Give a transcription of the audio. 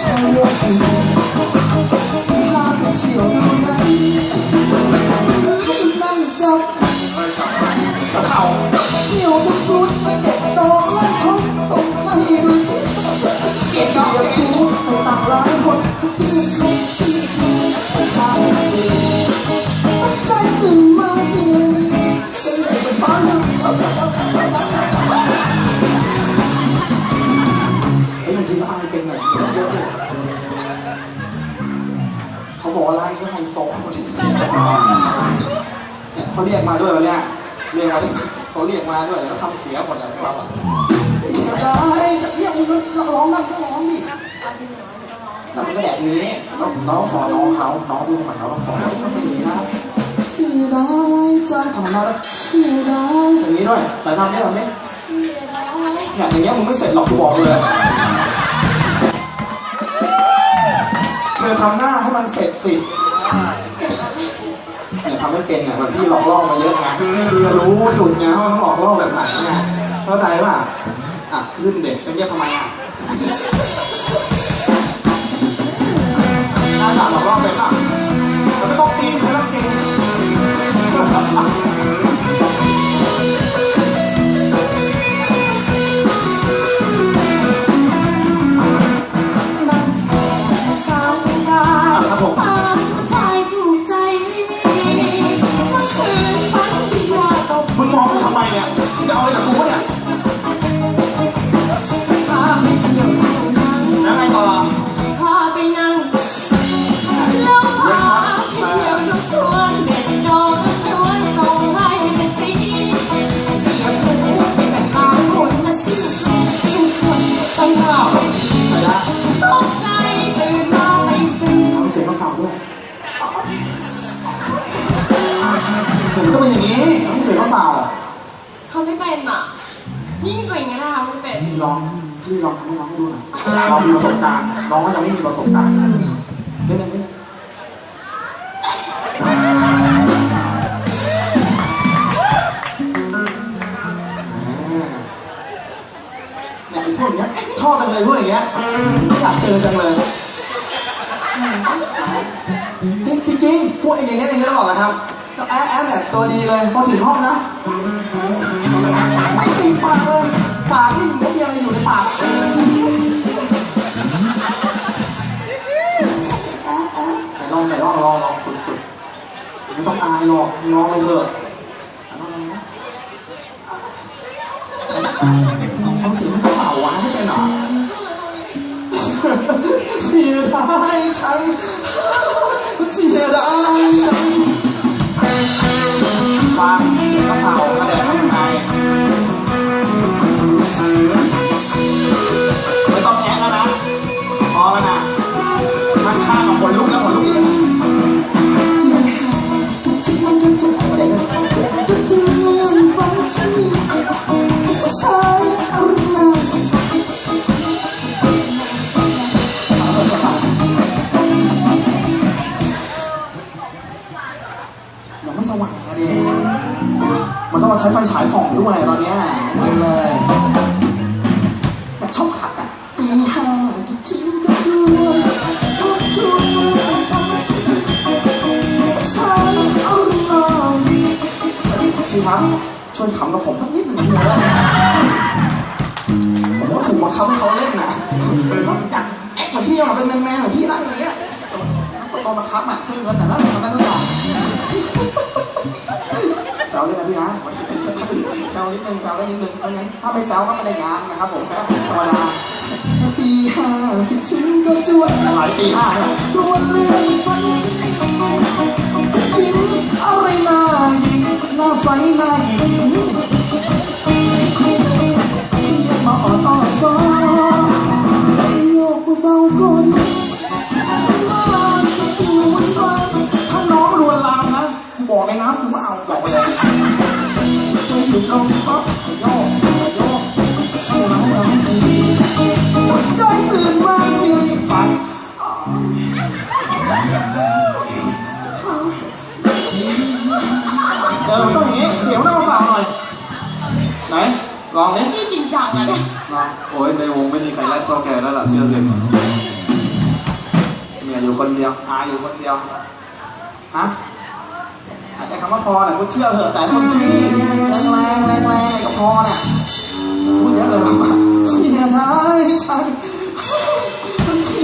ใช่โยกไปพาไปเที่ยวดูหนังแล้วให้นั่งจับเขาเที่ยวจนสุดไปเด็กโตและทบส่งให้ดูสิเกียรติคูไปต่างหลายคนที่ เนี่ยเขาเรียกมาด้วยวันเนี้ยเรียกมาเขาเรียกมาด้วยแล้วทำเสียหมดแล้วเราอะได้จะเรียกมึงก็ร้องได้ก็ร้องดิเอาจริงเหรอหนูต้องร้องแล้วมันก็แบบนี้เราเราสอนน้องเขาน้องดูมันเราสอนว่าต้องเป็นอย่างนี้นะเสียดายจังทำหน้าแล้วเสียดายอย่างนี้ด้วยแต่ทำได้ทำได้เสียดายเนี่ยอย่างเงี้ยมึงไม่เสร็จหรอกกูบอกเลยเธอทำหน้าให้มันเสร็จสิเสร็จแล้วเนี่ย ทำไม่เป็นเนี่ยมันพี่หลอกล่อมาเยอะไงพี่รู้จุดไงว่าต้องหลอกล่อแบบไหนไงเข้าใจป่ะอะขึ้นเด็กเป็นเรียกทำไมอะหน้าหลอกล่อเป็นอะ เห็นก็เป็นอย่างนี้ทำเสียงกระสาวชอบไม่เป็นอะ ยิ่งจริงนะคะไม่เป็นลองพี่ลองทำให้น้องให้ดูหน่อยลองมีประสบการณ์น้องก็ยังไม่มีประสบการณ์เล่นเล่นเล่นเนี่ยไอ้พวกเนี้ยชอบจังเลยพวกอย่างเงี้ยอยากเจอจังเลยนี่จริงๆพวกไอ้อย่างเงี้ยอย่างเงี้ยตลอดเลยครับ แอ๊ะแอ๊ะเนี่ยตัวดีเลยพอถึงห้องนะไม่ติดปากเลยปากนี่มุกยังอยู่ในปากไหนลองไหนลองลองลองฝึกฝึกไม่ต้องอายหรอกลองเถอะลองลองนะทำเสียงมันจะสาวหวานไม่เป็นหรอเสียดายฉันเสียดาย ยังไม่สว่างอะดิมันต้องมาใช้ไฟฉายส่องด้วยตอนเนี้ยเลยมันชอบขัดอะตีห้าคิดถึงกันด้วยทุกทุกฟังฉันใช่เอาหน่อยพี่ครับช่วยขำกับผมสักนิดหนึ่งเนี่ยผมก็ถูกบังคับให้เขาเล่นนะต้องจัดแอคเหมือนพี่อะเป็นแมนแมนเหมือนพี่นั่งอย่างเงี้ยต้อนบังคับอะเพื่อนเงินแต่ละทำได้ทุกอย่าง วเล่นนะพี่นะแซวนิดนึงแซวได้นิดนึงเพราะงั้นถ้าไม่แซวก็ไม่ได้งานนะครับผมธรรมดาตีห้าคิดถึงก็จวนหลายตีห้าจวนเรื่อง งอีกฝันเออมันต้องอย่างนี้เสียงมันต้องฝ่าหน่อยไหนลองดินี่จริงจังอะเนี่ยลองโอ้ยในวงไม่มีใครแรดเท่าแกแล้วล่ะเชื่อสิเนี่ยอยู่คนเดียวอาอยู่คนเดียวฮะ แต่คำว่าพอน่ะกูเชื่อเถอะแต่คุณพี่แรงแรงแรงไอ้กับพอน่ะพูดเยอะเลยว่าพี่นายฉันพี่